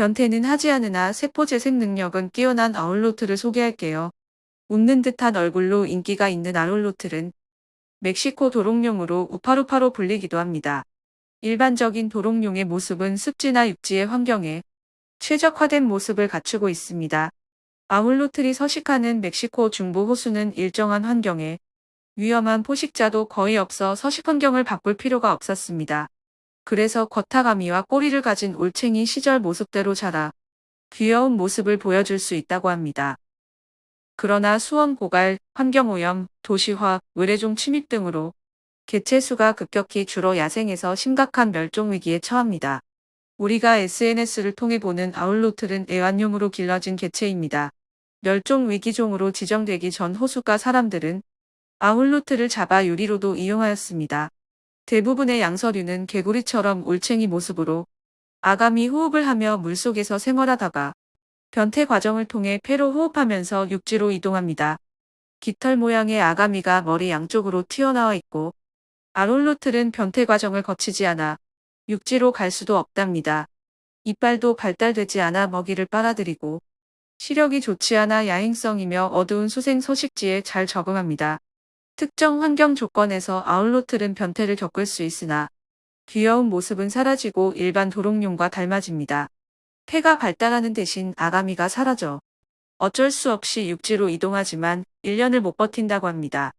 변태는 하지 않으나 세포 재생 능력은 뛰어난 아울로트를 소개할게요. 웃는 듯한 얼굴로 인기가 있는 아울로트는 멕시코 도롱뇽으로 우파루파로 불리기도 합니다. 일반적인 도롱뇽의 모습은 습지나 육지의 환경에 최적화된 모습을 갖추고 있습니다. 아울로틀이 서식하는 멕시코 중부 호수는 일정한 환경에 위험한 포식자도 거의 없어 서식 환경을 바꿀 필요가 없었습니다. 그래서 겉타가미와 꼬리를 가진 올챙이 시절 모습대로 자라 귀여운 모습을 보여줄 수 있다고 합니다. 그러나 수원 고갈, 환경오염, 도시화, 의뢰종 침입 등으로 개체 수가 급격히 줄어 야생에서 심각한 멸종 위기에 처합니다. 우리가 SNS를 통해 보는 아울로틀은 애완용으로 길러진 개체입니다. 멸종 위기종으로 지정되기 전 호수가 사람들은 아울로트를 잡아 유리로도 이용하였습니다. 대부분의 양서류는 개구리처럼 올챙이 모습으로 아가미 호흡을 하며 물속에서 생활하다가 변태 과정을 통해 폐로 호흡하면서 육지로 이동합니다. 깃털 모양의 아가미가 머리 양쪽으로 튀어나와 있고 아울로틀은 변태 과정을 거치지 않아 육지로 갈 수도 없답니다. 이빨도 발달되지 않아 먹이를 빨아들이고 시력이 좋지 않아 야행성이며 어두운 수생 서식지에 잘 적응합니다. 특정 환경 조건에서 아울로틀은 변태를 겪을 수 있으나 귀여운 모습은 사라지고 일반 도롱뇽과 닮아집니다. 폐가 발달하는 대신 아가미가 사라져 어쩔 수 없이 육지로 이동하지만 1년을 못 버틴다고 합니다.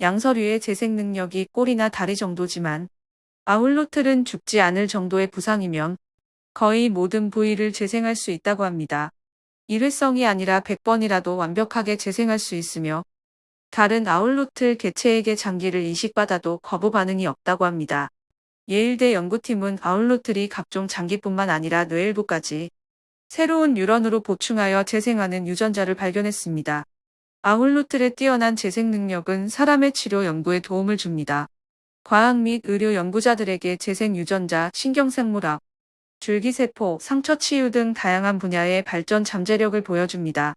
양서류의 재생 능력이 꼬리나 다리 정도지만 아울로틀은 죽지 않을 정도의 부상이면 거의 모든 부위를 재생할 수 있다고 합니다. 일회성이 아니라 100번이라도 완벽하게 재생할 수 있으며 다른 아울로틀 개체에게 장기를 이식받아도 거부 반응이 없다고 합니다. 예일대 연구팀은 아울로틀이 각종 장기뿐만 아니라 뇌일부까지 새로운 뉴런으로 보충하여 재생하는 유전자를 발견했습니다. 아울로틀의 뛰어난 재생 능력은 사람의 치료 연구에 도움을 줍니다. 과학 및 의료 연구자들에게 재생 유전자, 신경생물학, 줄기세포, 상처 치유 등 다양한 분야의 발전 잠재력을 보여줍니다.